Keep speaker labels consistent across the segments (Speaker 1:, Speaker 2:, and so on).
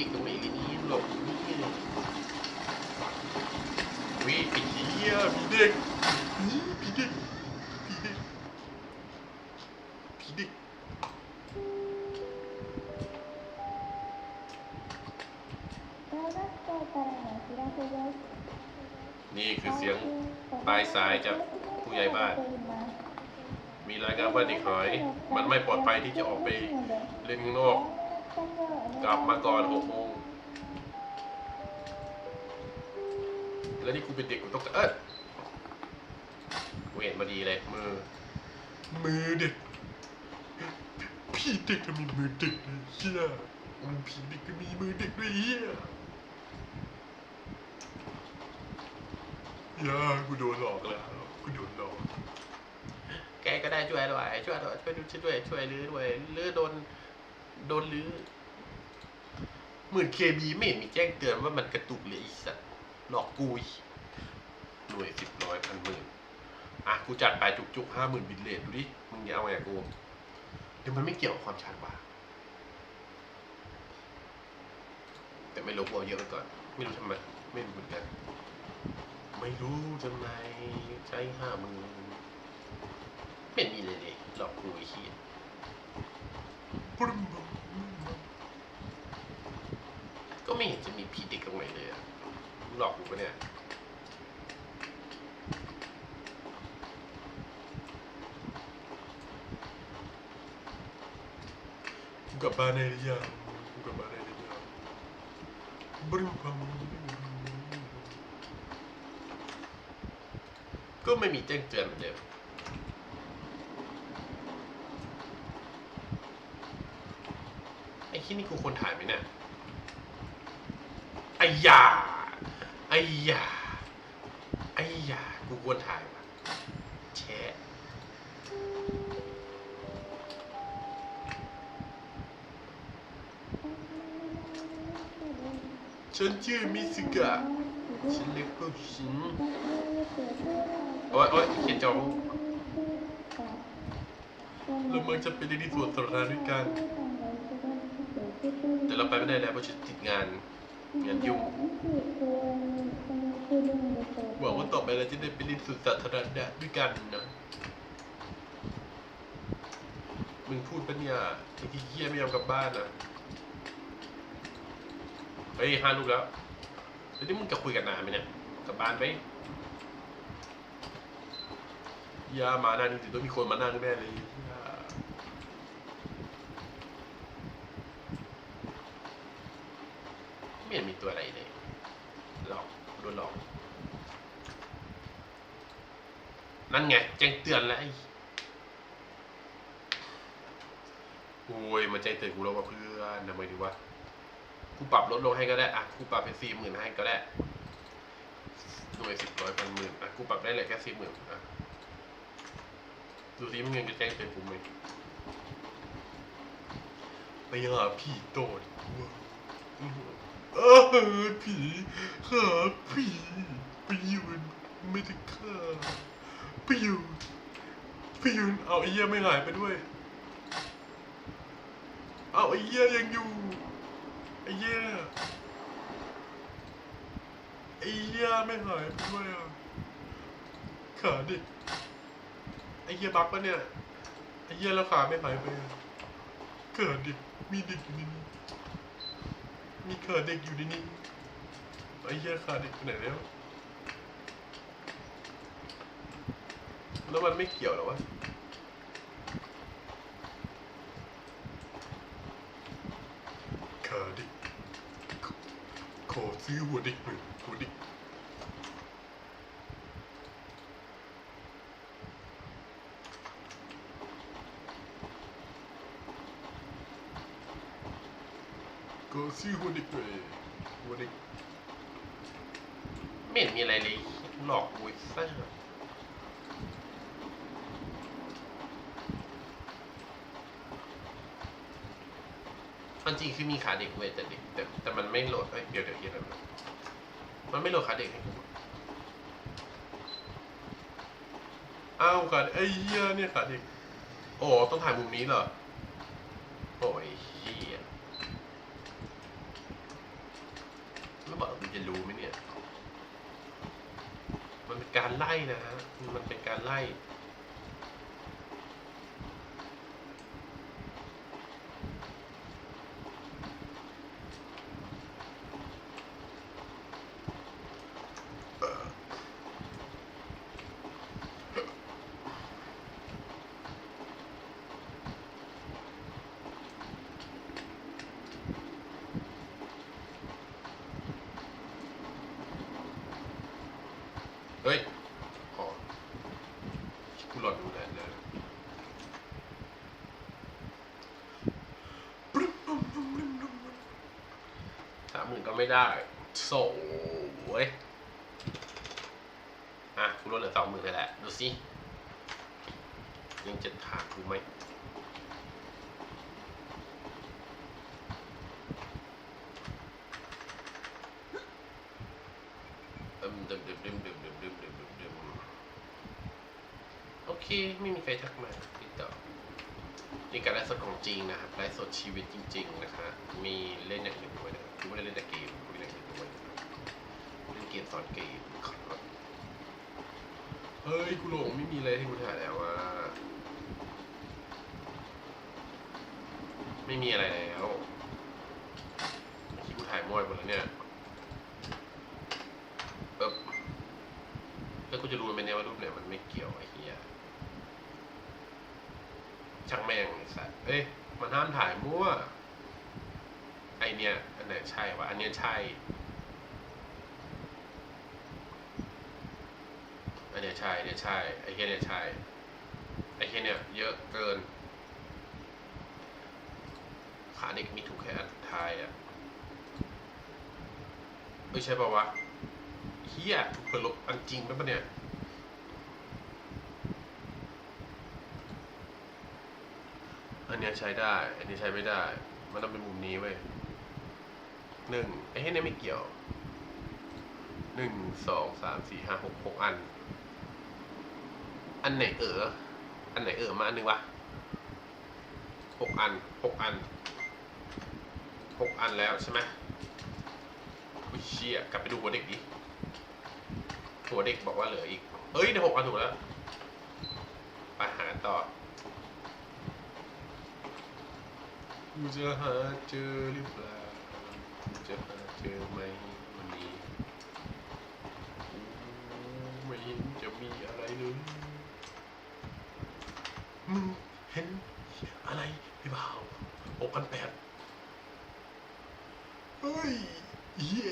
Speaker 1: ด็กตรงไหนเลยนี่หลบนี่เลยวิไอ้เหี้ยมีเด็ก เด็กเลยเฮียมึงพี่เด็กก็มีมือเด็กด้วยเฮียย่ากูโดนหลอกแล้วกูโดนหลอกแกก็ได้ช่วยด้วยช่วยด้วยช่วยดูช่วยด้วยช่วยลื้อด้วยลื้อโดนโดนลื้อหมื่นเคบีไม่เห็นมีแจ้งเตือนว่ามันกระตุกเลยอีสัตว์หลอกกูหน่วยสิบร้อยพันหมื่นอะกูจัดไปจุกๆห้าหมื่นบิตเลทดูดิมึงจะเอาไงกูเดี๋ยวมันไม่เกี่ยวกับความชันว่ะ แต่ไม่รู้กูเอาเยอะไปก่อน ไม่รู้ทำไม ไม่รู้เหมือนกัน ไม่รู้ทำไมใช้ห้ามื่นไม่มีเลยเลยหลอกกูไอ้เหี้ยก็ไม่เห็นจะมีผีเด็กตรงไหนเลยอะหลอกกูปะเนี่ยกูกลับบ้านได้หรือยังกูกลับบ้านได้หรือยังบรึ้มพัง ก็ไม่มีแจ้งเตือนเหมือนเดิมไอ้ที่นี่กูควรถ่ายไหมเนี่ยไอ้ยาไอ้ยาไอ้ยากูควรถ่ายปะแฉันชื่อมิสกะฉันเรียกผู้หญิงโอ้ยโอ้ยเขียนจอเรามักจะไปเล่นที่สวนสาธารณะด้วยกัน แต่เราไปไม่ได้แล้วเพราะฉันติดงานงานยุ่งหวังว่าต่อไปเราจะได้ไปเล่นสวนสาธารณะด้วยกันนะมึงพูดปะเนี่ยไอ้ที่เฮียไม่ยอมกลับบ้านนะ ฮ้ยห้าลูกแล้วแล้วนี่มึงจะคุยกันนานไหมเนี่ยกลับบ้านไหมย่ามานั่งจริงๆต้องมีคนมานั่งแน่เลยไม่เห็นมีตัวอะไรเลยหลอกโดนหลอกนั่นไงแจ้งเตือนแล้วโอ้ยมาแจ้งเตือนกูแล้วว่าเพื่อนทำไมดีวะ กูปรับลดลงให้ก็ได้อะกูปรับเป็นสี่หมื่นให้ก็ได้หน่วยสิบร้อยพันหมื่นอะกูปรับได้เหลือแค่สี่หมื่นอะดูสิมึงยังจะแจ้งเตือนกูไหมไปหาผีโตดกูว่าเออผีหาผีไปยืนไม่ได้ฆ่าไปยืนไปยืนเอาไอ้เหี้ยไม่หายไปด้วย เอาไอ้เหี้ยยังอยู่ เหี้ยไอ้เหี้ยไม่หายไปด้วยอะขาเด็กไอ้เหี้ยบักปะเนี่ยไอ้เหี้ยแล้วขาไม่หายไปอะขาเด็กมีเด็กอยู่ในนี้มีขาเด็กอยู่ในนี้ไอ้เหี้ยขาเด็กไปไหนแล้วแล้วมันไม่เกี่ยวหรอวะ ขาเด็กขอข อซื้อันจริงคือมีขาเด็กเว้ยแต่เด็กแต่แต่มันไม่โหลดเดี๋ยวเดี๋ยวเดี๋ยวนะมันไม่โหลดขาเด็กให้กูอ้าวขาเอ้ยเนี่ยขาเด็ก โอ้ต้องถ่ายมุมนี้เหรอโอ้ยเหี้ยแล้วบอกมึงจะรู้ไหมเนี่ย มันเป็นการไล่นะฮะ มันเป็นการไล่ามหมื่นก็ไม่ได้โซ่เว้ยอะกูลดเหลือสองหมื่นเลยแหละ ดูสิยังจะถามกูไหมดึมดึมดึมดึมดึมดึมดึมดึมดึมดึมโอเค ไม่มีใครทักมาติดต่อนี่การไลฟ์สดของจริงนะครับไลฟ์สดชีวิตจริง ๆ นะคะมีเล่นอย่างอื่นด้วย นะคือไม่ได้เล่นแต่เกมคุยเล่นอย่างอื่นด้วยเล่นเกมสอนเกมครับเฮ้ยกูหลงไม่มีอะไรให้กูถ่ายแล้วว่าไม่มีอะไรแล้วที่กูถ่ายมอยหมดแล้วเนี่ยเออแล้วกูจะรู้ไหมเนี่ยว่ารูปเนี่ยมันไม่เกี่ยวไอ้เหี้ยช่างแม่งไอ้สัสเอ้ยมันห้ามถ่ายมั่วไอเนี่ย อันไหนใช่วะอันเนี้ยใช่ อันเนี้ยใช่อันเนี้ยใช่ไอ้เหี้เนี่ยใช่ ไอ้เหี้เนี่ยเยอะเกิน ขาเด็กมีถูกแค่อันท้ายอะเอ้ยใช่ป่าวะเฮียถูกเปิดลบอันจริงไหมปะเนี่ยอันเนี้ยใช้ได้ อันนี้ใช้ไม่ได้ มันต้องเป็นมุมนี้เว้ย หนึ่งไอ้เฮ้ยเนี่ยไม่เกี่ยวหนึ่งสองสามสี่ห้าหกหกอัน อันไหนเอออันไหนเออมาอันหนึ่งวะหกอันหกอันหกอันแล้วใช่ไหมอุ้ยเชี่ยกลับไปดูหัวเด็กดิหัวเด็กบอกว่าเหลืออีก เอ้ยเดี๋ยวหกอันถูกแล้วไปหาต่อกูจะหาเจอหรือเปล่า จะหาเจอไหมวันนี้ไม่เห็นจะมีอะไรเลยมึงเห็นอะไรหรือเปล่าหกพันแปดเฮ้ยเหี้ย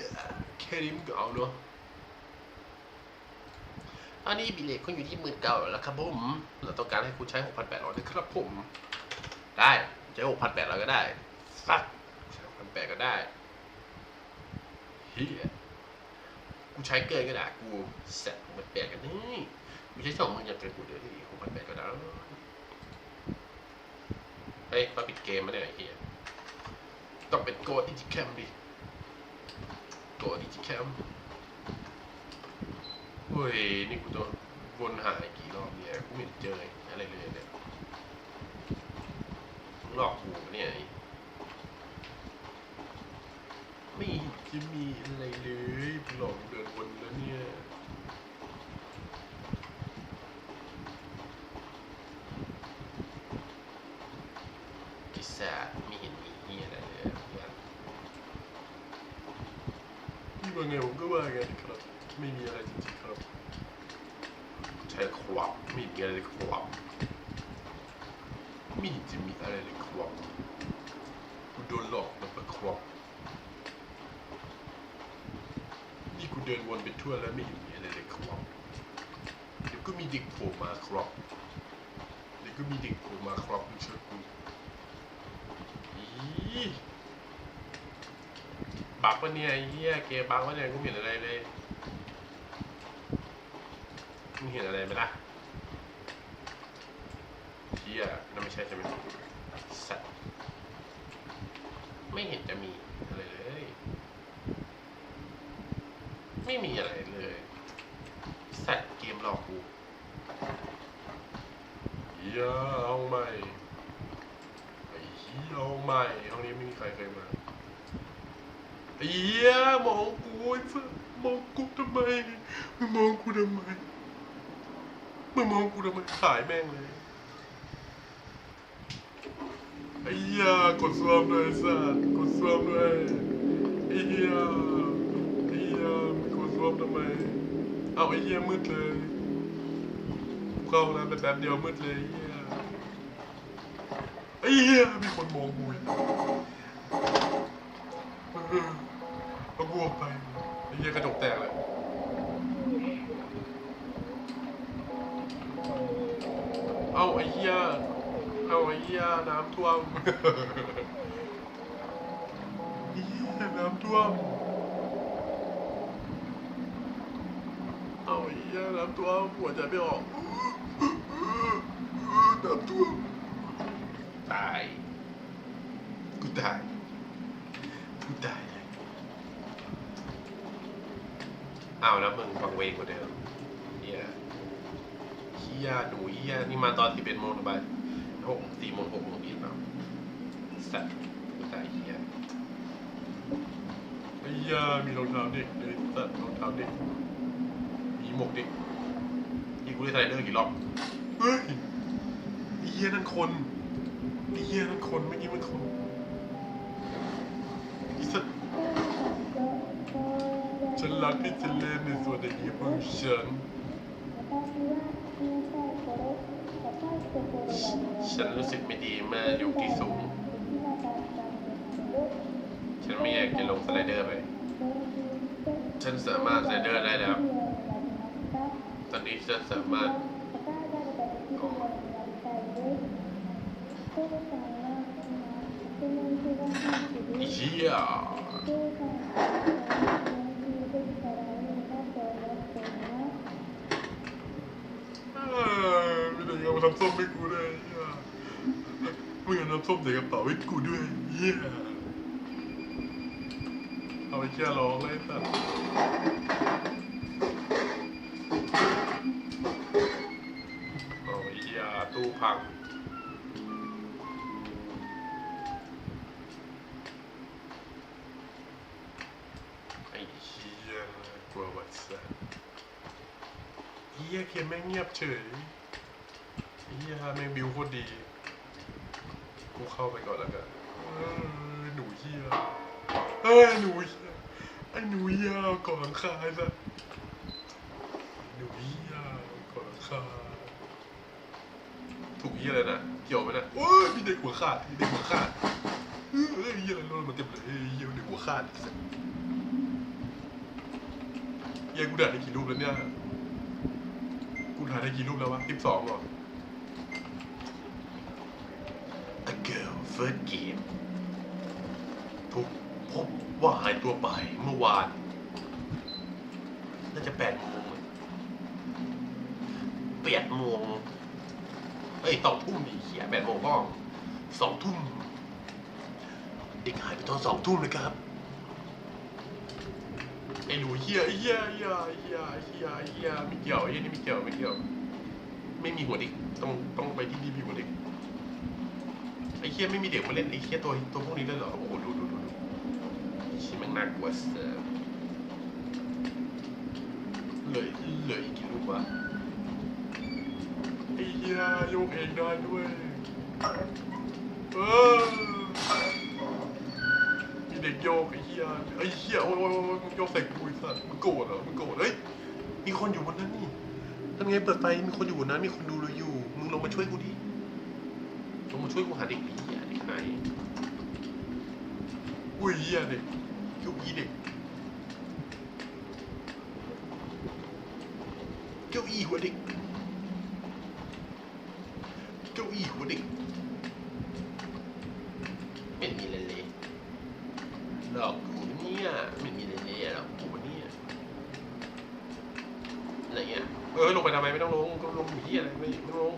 Speaker 1: แค่นี้มึงก็เอาเนาะอันนี้บิเลตคุณอยู่ที่หมื่นเก้าแล้วครับผมเราต้องการให้คุณใช้6,800นแปดร้อยนะครับผม ได้ใช้6,800ก็ได้สักใช้6,800ก็ได้ กูใช้เกินก็ได้กูแสบ6,800กันนี่กูใช้สองมื่นอยางเกินกูเดี๋ยวที่6,800ก็ได้เฮ้ยมาปิดเกมมาเนี่ยไอ้เฮียต้องเป็นโกดิจิแคมดิโกดิจิแคมเฮ้ยนี่กูต้องวนหาอีกกี่รอบเนี่ยกูไม่เจออะไรเลยเนี่ยมึงหลอกกูเนี่ย ไอ้ไม่เห็นจะมีอะไรเลยมึงหลอกกูเดินวนแล้วเนี่ยไอ้สัสไม่เห็นมีเฮียอะไรเลยอะเพื่อนนี่ว่าไงผมก็ว่าไงครับ ไม่มีอะไรจริงๆครับ ใช้ความไม่มีอะไรเลยครับไม่เห็นจะมีอะไรเลยครับกูโดนหลอกมาปะครับนี่กู เดินวนไปทั่วแล้วไม่เห็นมีอะไรเลยครับเดี๋ยวก็มีเด็กโผล่มาครับเดี๋ยวก็มีเด็กโผล่มาครับมึงเชื่อกูอีบักปะเนี่ยเหี้ยเกบักปะเนี่ยกูเห็นอะไรเลยมึงเห็นอะไรไหมล่ะเฮียนั่นไม่ใช่ใช่ไหมสัตว์ไม่เห็นจะมีอะไรเลย ไม่มีอะไรเลย สัตว์เกมหลอกกูเฮียห้องใหม่ไอ้เฮียห้องใหม่ห้องนี้ไม่มีใครเคยมาไอ้เฮียมองกูไอ้เพื่อมองกูทำไมมึงมองกูทำไมมึงมองกูทำไมขายแม่งเลยไอ้เหี้ยกดซ่วมด้วยไอ้สัตว์กดซ่วมด้วยอี๋ยไอ้เหี้ย มึงกดซ่วมทำไม เอาไอ้เหี้ยมืดเลยเข้าห้องน้ำไปแป๊บเดียวมืดเลยไอ้เหี้ยมีคนมองกูอีกเออเอากูออกไปไอ้เหี้ยกระจกแตกเลยเอาไอ้เหี้ยเอาไอ้เหี้ยน้ำท่วมไอ้เหี้ยน้ำท่วม เอาไอ้เหี้ยน้ำท่วมหัวใจไม่ออกน้ำท่วมตายกูตายกูตายเลยเอาแล้วมึงฟังเวงกว่าเดิมเฮียเฮียหนูเฮียนี่มาตอนสิบเอ็ดโมงไปหกสี่โมงหกโมงอีกเปล่าสัตว์กูตายเฮียไอ้เฮียมีรองเท้าเด็กเลยสัตว์รองเท้าเด็ก มีหมวกด็กที่กูได้สไลเดอร์กี่รอบเฮ้ยไอ้เหี้ยนั่นคนไอ้เหี้ยนั่นคนเมื่อกี้มันคนอ้สัตว์ฉันรักที่จะเล่นในส่วนในนี้ของฉันฉันรู้สึกไม่ดีเมื่ออยู่ที่สูง ฉันไม่อยากจะลงสไลเดอร์ไป ฉันสามารถสไลเดอร์ได้แล้ว ตอนนี้ฉันสามารถอ๋อเหี้ยเออมีแต่เอามาทำส้มให้กูด้วยไมึงเอาน้ำส้มใส่กระเป๋าให้กูด้วยเหี้ยเอาไปเชี่ร้องเลยสัตว์ ตู้พัง ไอ้เหี้ยกลัววัดสัตเหี้ยเขียนแม่เงียบเฉยเหี้ยแม่งบิวโคตรดี กูเข้าไปก่อนแล้วกันหนูเหี้ยเอ้ยหนูเหี้ยไอ้หนูเหี้ยก่อนหลังคาไอ้สัสหนูเหี้ยก่อนหลังคาถูกเหี้ยอะไรนะเกี่ยวไหมนะโอ้ยมีเด็กหัว ขาดเด็กหัวขาดเฮ้ยเหี้อะไรโดนมาเต็มเลยเฮ้ยเหี้ยเด็กหัวขาดไอ้สัสเฮียกูถ่ายได้กี่รูปแล้วเนี่ย กูถ่ายได้กี่รูปแล้ววะสิบสองหรอ A girl first game ถูกพบว่าหายตัวไปเมื่อวาน น่าจะแปดโมงแปดโมงเอ้ยสองทุ่มดิเขียแปดโมงบ้อง สองทุ่มเด็กหายไปตอนสองทุ่มเลยครับ ไอ้หนูเฮียเฮียเฮียเฮียเฮียเฮียไม่เกี่ยวไอ้เฮียนี่ไม่เกี่ยวไม่เกี่ยว ไม่มีหัวเด็กต้องต้องไปที่นี่มีหัวเด็กไอ้เฮียไม่มีเด็กมาเล่นไอ้เฮียตัวตัวพวกนี้เลยเหรอโอ้โหดูดูดูดูชิมันน่ากลัวเสียเลยเลยกี่รูปวะไอ้เฮียโยกเองได้ด้วย เออมีเด็กโยกไอ้เหี้ยไอ้เหี้ยโอ้ยโอ้ยโอ้ยมึงโยกใส่กูไอ้สัสมึงโกรธเหรอมึงโกรธเฮ้ยมีคนอยู่บนนั้นนี่ทำไงเปิดไฟมีคนอยู่บนนั้นมีคนดูเราอยู่มึงลงมาช่วยกูดิลงมาช่วยกูหาเด็กดิเหี้ยเด็กไหนอุ้ยเหี้ยเด็กยุกยีเด็กเก้าอี้หัวเด็กเก้าอี้หัวเด็ก ไม่มีเลยเลยหลอกกูเนี่ยไม่มีอะไรเลยหรอกกูเนี่ยอะไรเงี้ยเออลงไปทำไมไม่ต้องลงก็ลงอยู่ที่อะไรไม่ไม่ต้องลง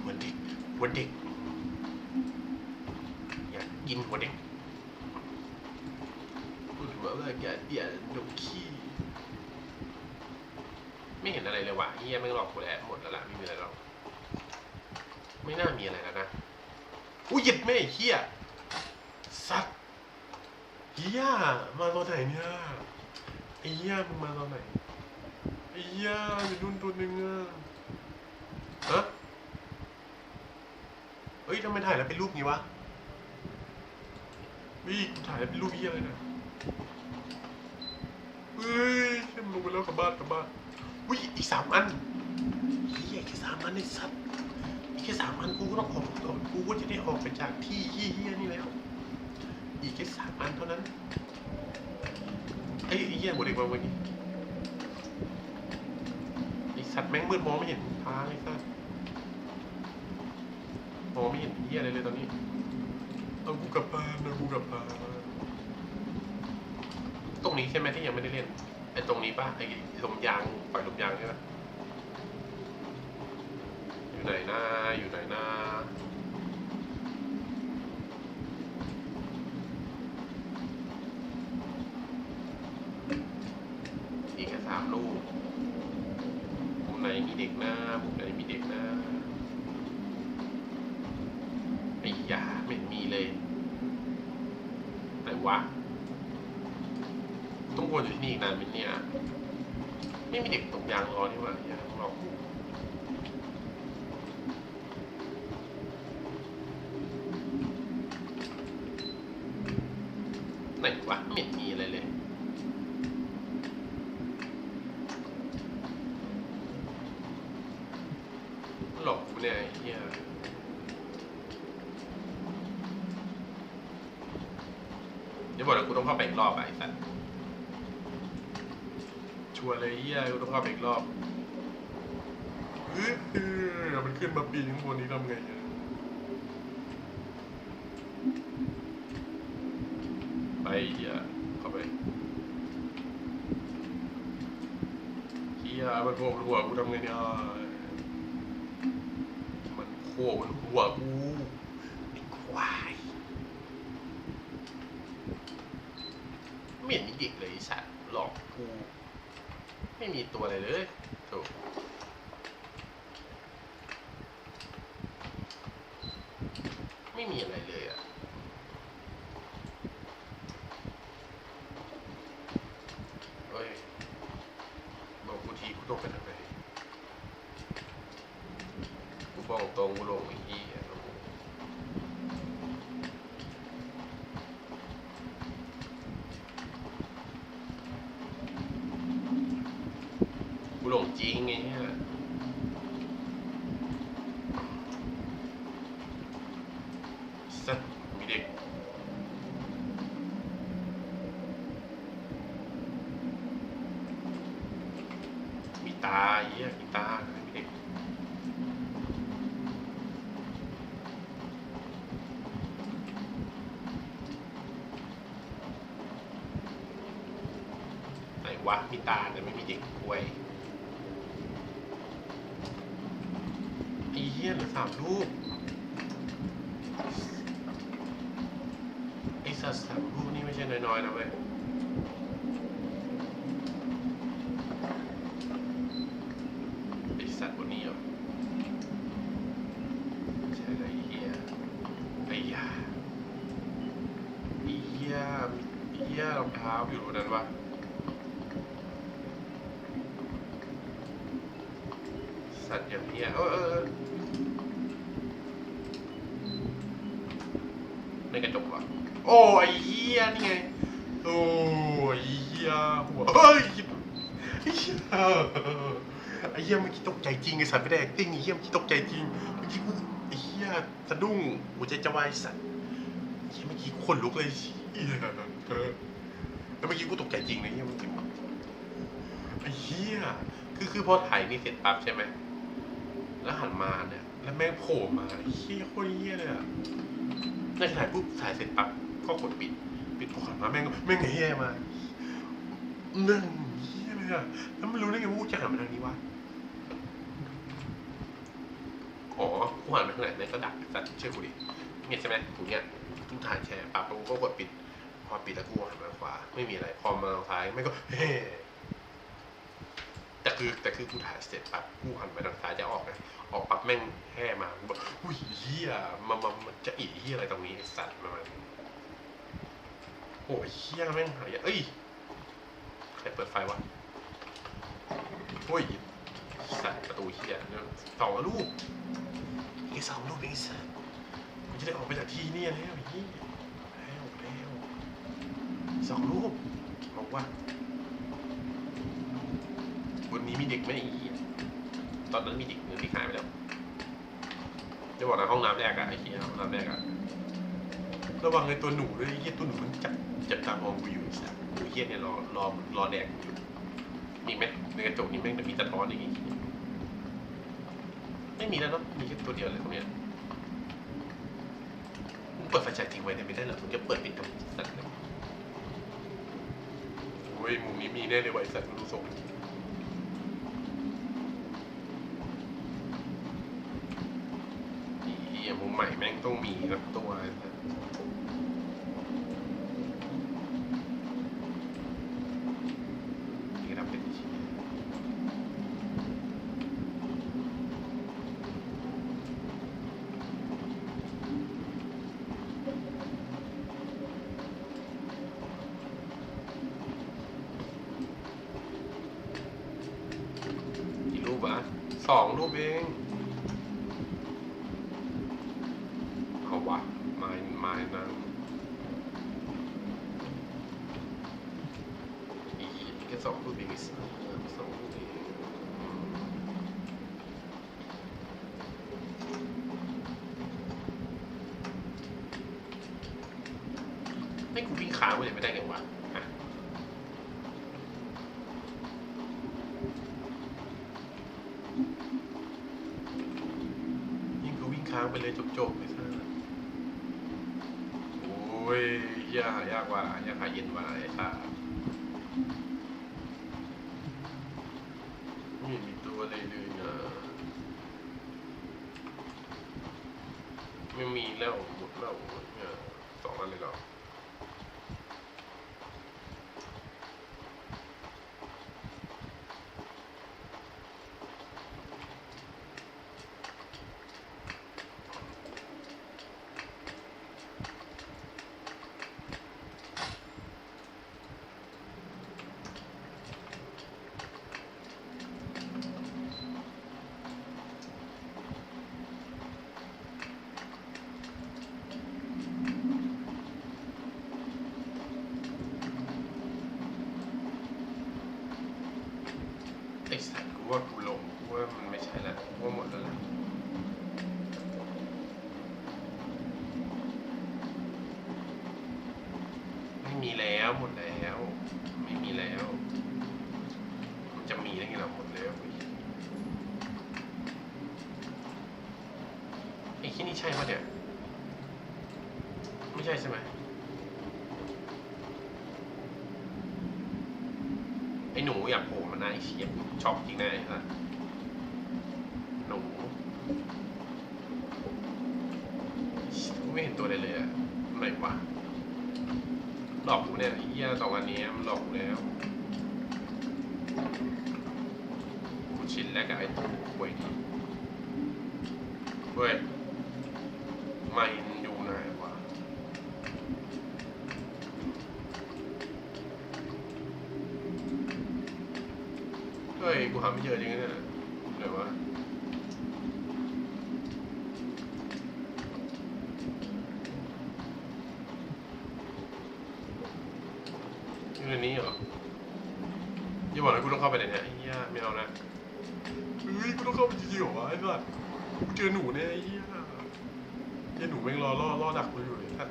Speaker 1: หัวเด็กหัวเด็กอยากกินหัวเด็กพูดถึงว่าอยากอยากดมขี้ ไม่เห็นอะไรเลยว่ะเฮียไม่งหลอกกูแล้วหมดแล้วล่ะไม่มีอะไรหรอกไม่น่ามีอะไรแล้วนะกูอุ้ยหยิบไม่เฮียสัตว์เฮียมาตอนไหนเนี่ยไอ้เฮียมึงมาตอนไหนไอ้เฮียอยู่นู่นตัวหนึงอะฮะเฮ้ยทำไมถ่ายแล้วเป็นรูปงี้วะวิกูถ่ายแล้วเป็นรูปเฮียเลยนะเฮ้ยเฮียมันลงไปแล้วกลับบ้านกลับบ้าน วิอีกสามอันเฮียอีกสามอันไอ้สัตว์อีกแค่สามอันกูก็ต้องออกก่อนกูก็จะได้ออกไปจากที่เฮี้ยๆนี่แล้ว อีกแค่สามอันเท่านั้นไอ้ไอ้เหี้ยหมดเลยว่าวันนี้ไอ้สัตว์แม่งมืดมองไม่เห็นทางไอ้สัตว์มองไม่เห็นเหี้ยอะไรเลยตอนนี้เอากูกลับบ้านเอากูกลับบ้านตรงนี้ใช่ไหมที่ยังไม่ได้เล่น ไอ้ตรงนี้ป่ะไอ้ลมยางปล่อยลมยางใช่ไหมอยู่ไหนหน้าอยู่ไหนหน้าอีกแค่สามลูกมุมไหนมีเด็กนะมุมไหนมีเด็กนะไอ้ยาไม่เห็นมีเลยไหนวะ ต้องว นอยู่ที่นี่อีกนานไหมเนี่ยไม่มีเด็กตกยางรอนี่หว่าอย่าต้องรอกูไหนวะไม่เห็นมีอะไรเลย หลอกกูเนี่ยไอ้เฮียเดี๋ยวบอกแล้วกูต้องเข้าไปอีกรอบอะไอ้สัส ชัวร์เลยไอ้เฮียกูต้องเข้าไปอีกรอบเฮ้ยเฮ้ยมันขึ้นมาปีนข้างบนนี้ทำไงไปเฮียเข้าไปเฮียมันโผล่บนหัวกูทำไงเนี่ยมันโผล่บนหัวกูไอ้ควายไม่เห็นมีเด็กเลยสัตว์หลอกกู ไม่มีตัวอะไรเลยถูกม่มีอะไรเลยอะ เฮ้ยบอกกูทีกูต้องไปทางไหนกูบอกตรงกูลงไอ้ยี่กูหลงจริงไงเนี่ยสัตว์มีเด็ก มี ตาเยี่ยมีตามีเด็กไหนวะมีตาแต่ไม่มีเด็กกล้วยไอ้เหี้ยเหลือสามลูกไอ้สัตว์สามลูกนี่ไม่ใช่น้อยๆนะเว้ย ไอสัตว์บนนี้เหรอใช่ไรเฮียไอ้ยาไอ้เฮียไอ้เฮียรองเท้าอยู่ตรงนั้นวะสัตว์อย่างเนี้ยเออเออเออในกระจกวะโอ้ไอ้เฮียนี่ไง โอ้ไอ้เฮียหัวเฮ้ยไอ้เหี้ยไอ้เหี้ยเมื่อกี้ตกใจจริงไอ้สัตว์ไม่ได้ acting ไอ้เหี้ยเมื่อกี้ตกใจจริงเมื่อกี้กูไอ้เหี้ยสะดุ้งหัวใจจะวายสัตว์เหี้ยเมื่อกี้กูขนลุกเลยเหี้ยเออแล้วเมื่อกี้กูตกใจจริงนะเหี้ยเมื่อกี้ไอ้เหี้ยคือคือพอถ่ายนี่เสร็จปั๊บใช่ไหมแล้วหันมาเนี่ยแล้วแม่งโผล่มาไอ้เหี้ยโคตรเหี้ยเลยอะในถ่ายปุ๊บถ่ายเสร็จปั๊บ ก็กดปิด ปิดพอหันมาแม่งแม่งเหี้ยมาเนั่นเหี้ยเลยอะแล้วไม่รู้ได้ไงว่ากูจะหันมาทางนี้วะอ๋อกูหันไปทางไหนในก็ดักสัตว์เชื่อกูดิเนี่ยใช่ไหมกูเนี่ยกูถ่ายแชร์ปั๊บกูก็กดปิด พอปิดแล้วกูหันมาขวา ไม่มีอะไร พอมาทางซ้ายไม่ก็เฮ้แต่คือแต่คือกูถ่ายเสร็จปั๊บกูหันไปทางซ้ายจะออกไงออกปั๊บแม่งแห่มากูบอกอุ้ยเฮียมามามาจะอีเฮียอะไรตรงนี้ไอ้สัตว์ประมาณนี้ โอ้ยเฮียแม่งหายเอ้ยใครเปิดไฟวะโอ้ยสัตว์ประตูเฮียเนี่ยสองลูกอีกสองลูกเองไอ้สัตว์กูจะได้ออกไปจากที่นี่แล้วไอ้เฮียแล้วแล้วสองลูกบอกว่าวันนี้มีเด็กไหมไอ้เฮียตอนนั้นมีเด็กหนึ่งที่หายไปแล้วจะบอกนะห้องน้ำแรกอะไอ้เหี้ยห้องน้ำแรกอะ ระวังไอ้ตัวหนูด้วยไอ้เหี้ยตัวหนูมันจับจับตามองกูอยู่ไอ้สัสไอ้เหี้ยเนี่ยรอรอรอแดกอยู่มีไหมในกระจกนี้แม่งจะมีสะท้อนอย่างงี้ไม่มีแล้วเนาะมีแค่ตัวเดียวเลยตรงเนี้ยมึงเปิดไฟฉายทิ้งไว้ได้ไม่ได้หรอมึงจะเปิดปิดทำไมสัตว์เลยโอ้ยมุมนี้มีแน่เลยว่ะไอ้สัตว์มึงดูทรง เฮียมุมใหม่แม่ง ต้องมีสักตัวนะนี่รับเป็นเชียกี่รูปวะสองรูปเอง เอา วะไม้ไม้นางอีกแค่สองรูปเองไอ้สัสสองรูปเองไม่กูวิ่งค้างไปเลยไม่ได้ไงวะอะยิ่งกูวิ่งค้างไปเลยจบๆไปซะ โอ้ยยากหายากกว่ายากหาเย็นกว่าไอ้ค่ะไม่เห็นมีตัวอะไรเลยนะไม่มีแล้ว หมดแล้วเนี่ยสองอันเลยเหรอไอ้สัตว์กูว่ากูหลงกูว่ามันไม่ใช่แล้วกูว่าหมดแล้วแหละไม่มีแล้วหมดแล้ว ไม่มีแล้ว มันจะมีได้ไงเราหมดแล้วไอ้ที่ นี่ใช่ปะเนี่ย ไม่ใช่ใช่ไหมไอ้หนูอยากโผล่มาหน้าไอ้เชียบช็อกจริงแนะไอ้สัสหนูไม่เห็นตัวเลยเลยอะอะไรวะหลอกกูเนี่ยไอ้เหี้ยสองอันนี้มันหลอกกูแล้วกูชินแล้วกับไอ้ตัวหวยนี้เฮ้ยไม่อยู่ไหนวะ เฮ้ย กูหาไม่เจอจริงๆเนี่ย ไหนวะอยู่ในนี้เหรออย่าบอกนะกูต้องเข้าไปในเนี้ยไอ้เหี้ยไม่เอานะเฮ้ยกูต้องเข้าไปจริงๆเหรอวะไอ้สัสกูเจอหนูเนี่ยไอ้เหี้ยไอ้หนูแม่งรอล่อล่อดักกูอยู่ไอ้สัส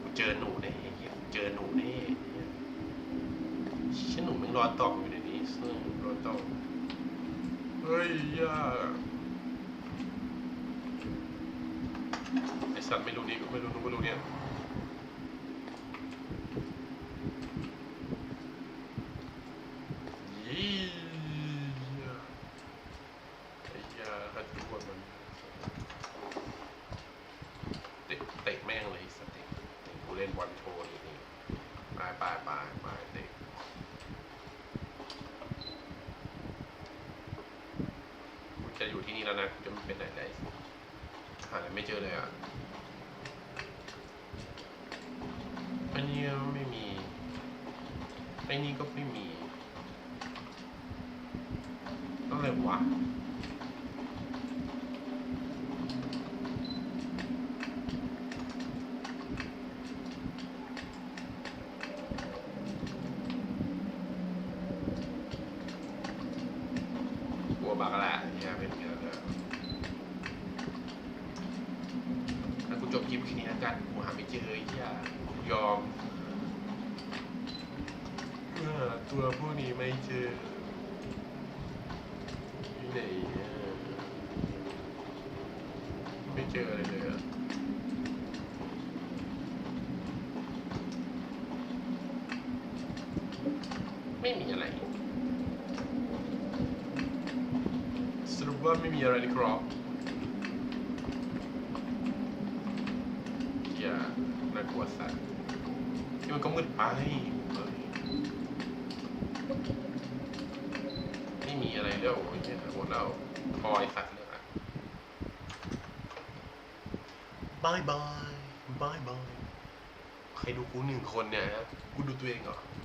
Speaker 1: กูเจอหนูเนี่ยไอ้เหี้ยเจอหนูเนี่ยไอ้เหี้ย ฉันหนูแม่งรอตอบอยู่ในนี้ซึ่งรอ ตอบเฮ้ยย่าไอสัตว์ไม่รู้นี่ไม่รู้นู้นไม่รู้เนี่ยยี่ไอ้ยาฮัดทุกคนมันเตะเตะแม่งเลยไอสัตว์เตะเตะกูเล่นบอลโชว์นี่นี่ไปไปไปไปเตะ จะอยู่ที่นี่แล้วนะจะเป็นไหนไหนหาอะไรไม่เจอเลยอะอันนี้ไม่มีไอ้นี่ก็ไม่มีอะไรวะกลัวบักแหละเนี่ยเป็นอย่างนี้แล้วถ้ากูจบคลิปแค่นี้แล้ว กันกูหาไม่เจอไอ้เหี้ยกูยอมเมื่อตัวพวกนี้ไม่เจออยู่ไหนไม่เจออะไรเลยอะไม่มีอะไร สรุปว่าไม่มีอะไรในกรอบอย่าน่ากลัวสัตว์ที่มันก็มืดไปเฮ้ยไม่มีอะไรแล้วโอ้ยเนี่ยหมดแล้วพอไอสัตว์เลยอะบายบายบายบาย ใครดูกูหนึ่งคนเนี่ยนะกูดูตัวเองเหรอ